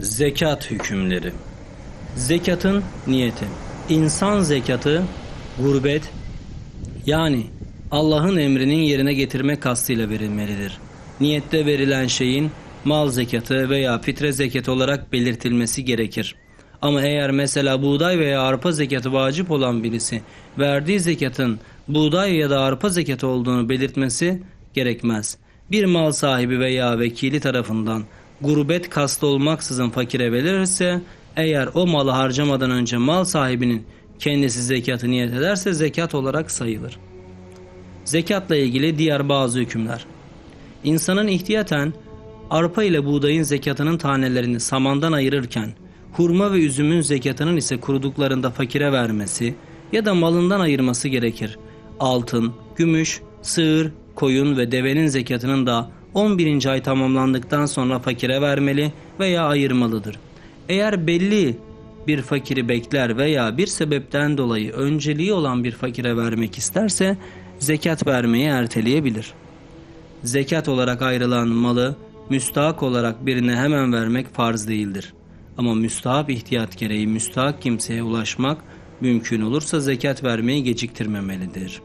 Zekat hükümleri Zekatın niyeti İnsan zekatı gurbet yani Allah'ın emrinin yerine getirme kastıyla verilmelidir. Niyette verilen şeyin mal zekatı veya fitre zekatı olarak belirtilmesi gerekir. Ama eğer mesela buğday veya arpa zekatı vacip olan birisi verdiği zekatın buğday ya da arpa zekatı olduğunu belirtmesi gerekmez. Bir mal sahibi veya vekili tarafından gurbet kastı olmaksızın fakire verilirse eğer o malı harcamadan önce mal sahibinin kendisi zekatı niyet ederse zekat olarak sayılır. Zekatla ilgili diğer bazı hükümler. İnsanın ihtiyaten arpa ile buğdayın zekatının tanelerini samandan ayırırken hurma ve üzümün zekatının ise kuruduklarında fakire vermesi ya da malından ayırması gerekir. Altın, gümüş, sığır, koyun ve devenin zekatının da 11. ay tamamlandıktan sonra fakire vermeli veya ayırmalıdır. Eğer belli bir fakiri bekler veya bir sebepten dolayı önceliği olan bir fakire vermek isterse zekat vermeyi erteleyebilir. Zekat olarak ayrılan malı müstahak olarak birine hemen vermek farz değildir. Ama müstahap ihtiyat gereği müstahak kimseye ulaşmak mümkün olursa zekat vermeyi geciktirmemelidir.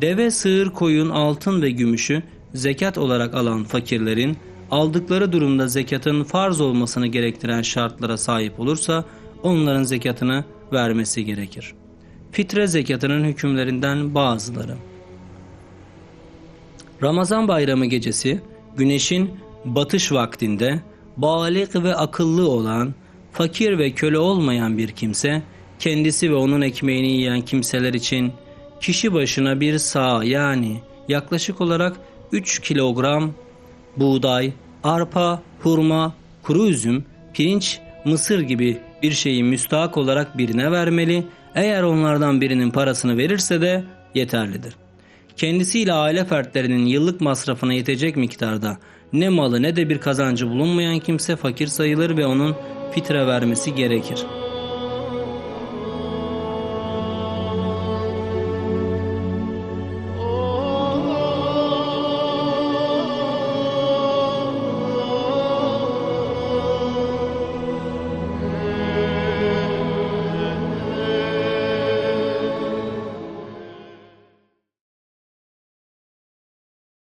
Deve, sığır, koyun, altın ve gümüşü zekat olarak alan fakirlerin aldıkları durumda zekatın farz olmasını gerektiren şartlara sahip olursa onların zekatını vermesi gerekir. Fitre zekatının hükümlerinden bazıları. Ramazan bayramı gecesi güneşin batış vaktinde balik ve akıllı olan, fakir ve köle olmayan bir kimse, kendisi ve onun ekmeğini yiyen kimseler için kişi başına bir sağ yani yaklaşık olarak 3 kilogram buğday, arpa, hurma, kuru üzüm, pirinç, mısır gibi bir şeyi müstahak olarak birine vermeli. Eğer onlardan birinin parasını verirse de yeterlidir. Kendisiyle aile fertlerinin yıllık masrafına yetecek miktarda ne malı ne de bir kazancı bulunmayan kimse fakir sayılır ve onun fitre vermesi gerekir.''